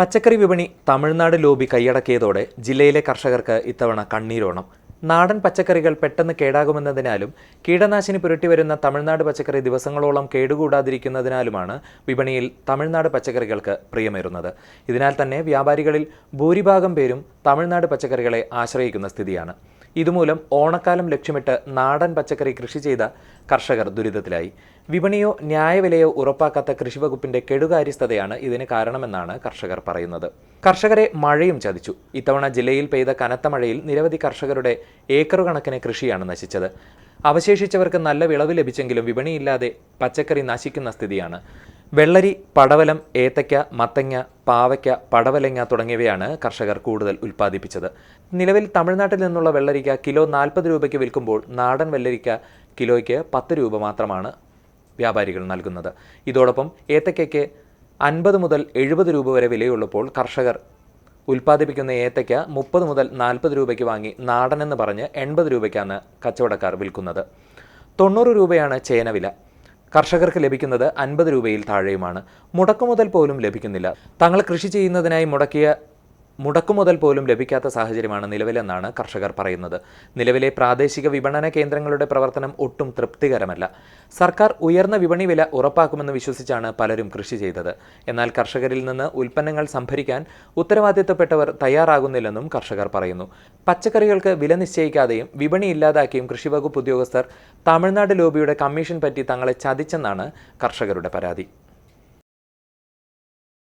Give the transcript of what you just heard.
പച്ചക്കറി വിപണി തമിഴ്നാട് ലോബി കൈയടക്കിയതോടെ ജില്ലയിലെ കർഷകർക്ക് ഇത്തവണ കണ്ണീരോണം. നാടൻ പച്ചക്കറികൾ പെട്ടെന്ന് കേടാകുമെന്നതിനാലും കീടനാശിനി പുരട്ടി വരുന്ന തമിഴ്നാട് പച്ചക്കറി ദിവസങ്ങളോളം കേടുകൂടാതിരിക്കുന്നതിനാലുമാണ് വിപണിയിൽ തമിഴ്നാട് പച്ചക്കറികൾക്ക് പ്രിയമേറുന്നത്. ഇതിനാൽ തന്നെ വ്യാപാരികളിൽ ഭൂരിഭാഗം പേരും തമിഴ്നാട് പച്ചക്കറികളെ ആശ്രയിക്കുന്ന സ്ഥിതിയാണ്. ഇതുമൂലം ഓണക്കാലം ലക്ഷ്യമിട്ട് നാടൻ പച്ചക്കറി കൃഷി ചെയ്ത കർഷകർ ദുരിതത്തിലായി. വിപണിയോ ന്യായവിലയോ ഉറപ്പാക്കാത്ത കൃഷിവകുപ്പിന്റെ കെടുകാര്യസ്ഥതയാണ് ഇതിന് കാരണമെന്നാണ് കർഷകർ പറയുന്നത്. കർഷകരെ മഴയും ചതിച്ചു. ഇത്തവണ ജില്ലയിൽ പെയ്ത കനത്ത മഴയിൽ നിരവധി കർഷകരുടെ ഏക്കർ കണക്കിന് കൃഷിയാണ് നശിച്ചത്. അവശേഷിച്ചവർക്ക് നല്ല വിളവ് ലഭിച്ചെങ്കിലും വിപണിയില്ലാതെ പച്ചക്കറി നശിക്കുന്ന സ്ഥിതിയാണ്. വെള്ളരി പടവലം ഏത്തയ്ക്ക മത്തങ്ങ പാവയ്ക്ക പടവലങ്ങ തുടങ്ങിയവയാണ് കർഷകർ കൂടുതൽ ഉൽപ്പാദിപ്പിച്ചത്. നിലവിൽ തമിഴ്നാട്ടിൽ നിന്നുള്ള വെള്ളരിക്ക കിലോ നാൽപ്പത് രൂപയ്ക്ക് വിൽക്കുമ്പോൾ നാടൻ വെള്ളരിക്ക കിലോയ്ക്ക് പത്ത് രൂപ മാത്രമാണ് വ്യാപാരികൾ നൽകുന്നത്. ഇതോടൊപ്പം ഏത്തയ്ക്കയ്ക്ക് അൻപത് മുതൽ എഴുപത് രൂപ വരെ വിലയുള്ളപ്പോൾ കർഷകർ ഉൽപ്പാദിപ്പിക്കുന്ന ഏത്തയ്ക്ക മുപ്പത് മുതൽ നാൽപ്പത് രൂപയ്ക്ക് വാങ്ങി നാടനെന്ന് പറഞ്ഞ് എൺപത് രൂപയ്ക്കാണ് കച്ചവടക്കാർ വിൽക്കുന്നത്. തൊണ്ണൂറ് രൂപയാണ് ചേനവില കർഷകർക്ക് ലഭിക്കുന്നത് അൻപത് രൂപയിൽ താഴെയുമാണ്. മുടക്കുമുതൽ പോലും ലഭിക്കുന്നില്ല. തങ്ങൾ കൃഷി ചെയ്യുന്നതിനായി മുടക്കിയ മുടക്കുമുതൽ പോലും ലഭിക്കാത്ത സാഹചര്യമാണ് നിലവിലെന്നാണ് കർഷകർ പറയുന്നത്. നിലവിലെ പ്രാദേശിക വിപണന കേന്ദ്രങ്ങളുടെ പ്രവർത്തനം ഒട്ടും തൃപ്തികരമല്ല. സർക്കാർ ഉയർന്ന വിപണി വില ഉറപ്പാക്കുമെന്ന് വിശ്വസിച്ചാണ് പലരും കൃഷി ചെയ്തത്. എന്നാൽ കർഷകരിൽ നിന്ന് ഉൽപ്പന്നങ്ങൾ സംഭരിക്കാൻ ഉത്തരവാദിത്തപ്പെട്ടവർ തയ്യാറാകുന്നില്ലെന്നും കർഷകർ പറയുന്നു. പച്ചക്കറികൾക്ക് വില നിശ്ചയിക്കാതെയും വിപണി ഇല്ലാതാക്കിയും കൃഷിവകുപ്പ് ഉദ്യോഗസ്ഥർ തമിഴ്നാട് ലോബിയുടെ കമ്മീഷൻ പറ്റി തങ്ങളെ ചതിച്ചെന്നാണ് കർഷകരുടെ പരാതി.